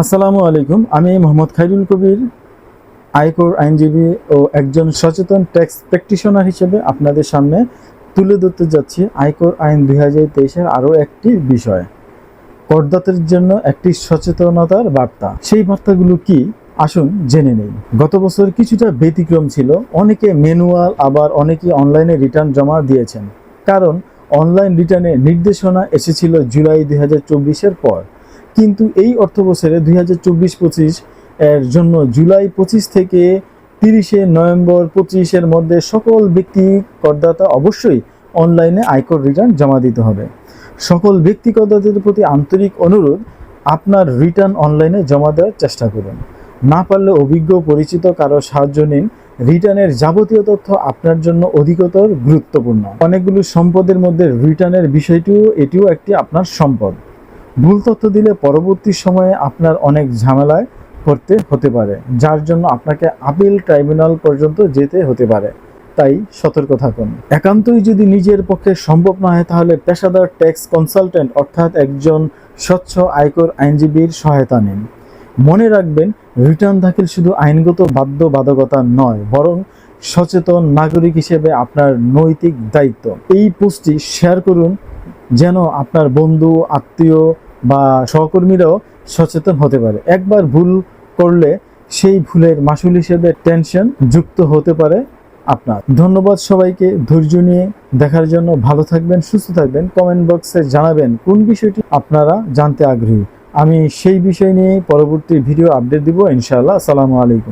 আসসালামু আলাইকুম। আমি মোহাম্মদ খাইরুল কবির আয়কর আইনজীবী ও একজন সচেতন ট্যাক্স প্র্যাকটিশনার হিসেবে আপনাদের সামনে তুলে ধরতে যাচ্ছি আয়কর আইন দুই হাজার তেইশের আরও একটি বিষয়, করদাতার জন্য একটি সচেতনতার বার্তা। সেই বার্তাগুলো কি? আসুন জেনে নেই। গত বছর কিছুটা ব্যতিক্রম ছিল। অনেকে ম্যানুয়াল, আবার অনেকে অনলাইনে রিটার্ন জমা দিয়েছেন। কারণ অনলাইন রিটার্নের নির্দেশনা এসেছিল জুলাই দুই হাজার পর। কিন্তু এই অর্থ বছরে দুই হাজার চব্বিশ পঁচিশ এর জন্য জুলাই পঁচিশ থেকে তিরিশে নভেম্বর পঁচিশের মধ্যে সকল ব্যক্তি করদাতা অবশ্যই অনলাইনে আয়কর রিটার্ন জমা দিতে হবে। সকল ব্যক্তি করদাতাদের প্রতি আন্তরিক অনুরোধ, আপনার রিটার্ন অনলাইনে জমা দেওয়ার চেষ্টা করুন। না পারলে অভিজ্ঞ, পরিচিত কারও সাহায্য নিন। রিটার্নের যাবতীয় তথ্য আপনার জন্য অধিকতর গুরুত্বপূর্ণ। অনেকগুলো সম্পদের মধ্যে রিটার্নের বিষয়টিও, এটিও একটি আপনার সম্পদ। ভুল তথ্য দিলে পরবর্তী সময়ে আপনার অনেক ঝামেলায় পড়তে হতে পারে, যার জন্য আপনাকে আপিল ট্রাইব্যুনাল পর্যন্ত যেতে হতে পারে। তাই সতর্ক থাকুন। একান্তই যদি নিজের পক্ষে সম্ভব না হয়, তাহলে পেশাদার ট্যাক্স কনসালটেন্ট অর্থাৎ একজন স্বচ্ছ আয়কর আইনজীবীর সহায়তা নিন। মনে রাখবেন, রিটার্ন দাখিল শুধু আইনগত বাধ্যবাধকতা নয়, বরং সচেতন নাগরিক হিসেবে আপনার নৈতিক দায়িত্ব। এই পোস্টটি শেয়ার করুন, যেন আপনার বন্ধু, আত্মীয় বা সহকর্মীরাও সচেতন হতে পারে। একবার ভুল করলে সেই ভুলের মাসুল হিসেবে টেনশন যুক্ত হতে পারে আপনার। ধন্যবাদ সবাইকে, ধৈর্য নিয়ে দেখার জন্য ভালো থাকবেন, সুস্থ থাকবেন। কমেন্ট বক্সে জানাবেন কোন বিষয়টি আপনারা জানতে আগ্রহী। আমি সেই বিষয় নিয়ে পরবর্তী ভিডিও আপডেট দিব, ইনশাআল্লাহ। আসসালামু আলাইকুম।